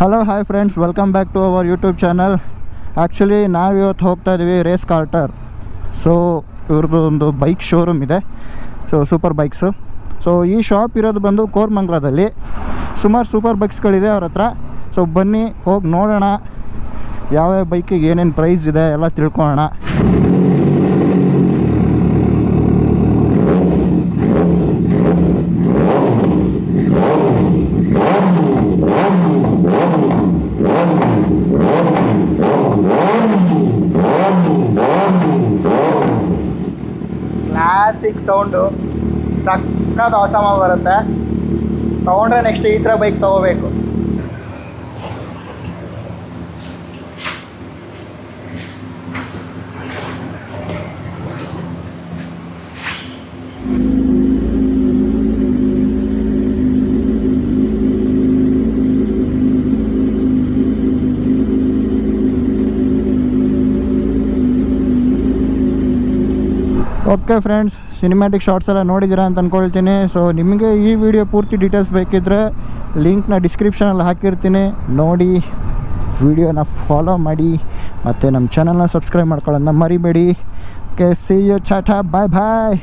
Hello hi friends welcome back to our YouTube channel actually ನಾವಿವತ್ತು ಹೋಗ್ತಾ ಇದ್ದೀವಿ race carter so ಇವ್ರದ್ದು ಒಂದು ಬೈಕ್ ಶೋರೂಮ್ ಇದೆ. ಸೊ ಸೂಪರ್ ಬೈಕ್ಸು ಸೊ ಈ ಶಾಪ್ ಇರೋದು ಬಂದು ಕೋರ್ಮಂಗ್ಲಾದಲ್ಲಿ. ಸುಮಾರು ಸೂಪರ್ ಬೈಕ್ಸ್ಗಳಿದೆ ಅವ್ರ ಹತ್ರ. ಸೊ ಬನ್ನಿ, ಹೋಗಿ ನೋಡೋಣ. ಯಾವ್ಯಾವ ಬೈಕಿಗೆ ಏನೇನು ಪ್ರೈಸ್ ಇದೆ ಎಲ್ಲ ತಿಳ್ಕೊಳ್ಳೋಣ. ಕ್ಲಾಸಿಕ್ ಸೌಂಡು ಸಕ್ಕತ್ ಅವಸಮ ಬರುತ್ತೆ. ತೊಗೊಂಡ್ರೆ ನೆಕ್ಸ್ಟ್ ಈ ಥರ ಬೈಕ್ ತೊಗೋಬೇಕು. ಓಕೆ ಫ್ರೆಂಡ್ಸ್ ಸಿನಿಮ್ಯಾಟಿಕ್ ಶಾರ್ಟ್ಸ್ ಎಲ್ಲ ನೋಡಿದ್ದೀರಾ ಅಂತ ಅಂದ್ಕೊಳ್ತೀನಿ ಸೊ ನಿಮಗೆ ಈ ವಿಡಿಯೋ ಪೂರ್ತಿ ಡೀಟೇಲ್ಸ್ ಬೇಕಿದ್ದರೆ ಲಿಂಕ್ನ ಡಿಸ್ಕ್ರಿಪ್ಷನಲ್ಲಿ ಹಾಕಿರ್ತೀನಿ. ನೋಡಿ ವಿಡಿಯೋನ ಫಾಲೋ ಮಾಡಿ, ಮತ್ತು ನಮ್ಮ ಚಾನಲ್ನ ಸಬ್ಸ್ಕ್ರೈಬ್ ಮಾಡ್ಕೊಳ್ಳೋಣ ಮರಿಬೇಡಿ. ಓಕೆ ಸಿ ಯು ಚಾಟಾ ಬಾಯ್ ಬಾಯ್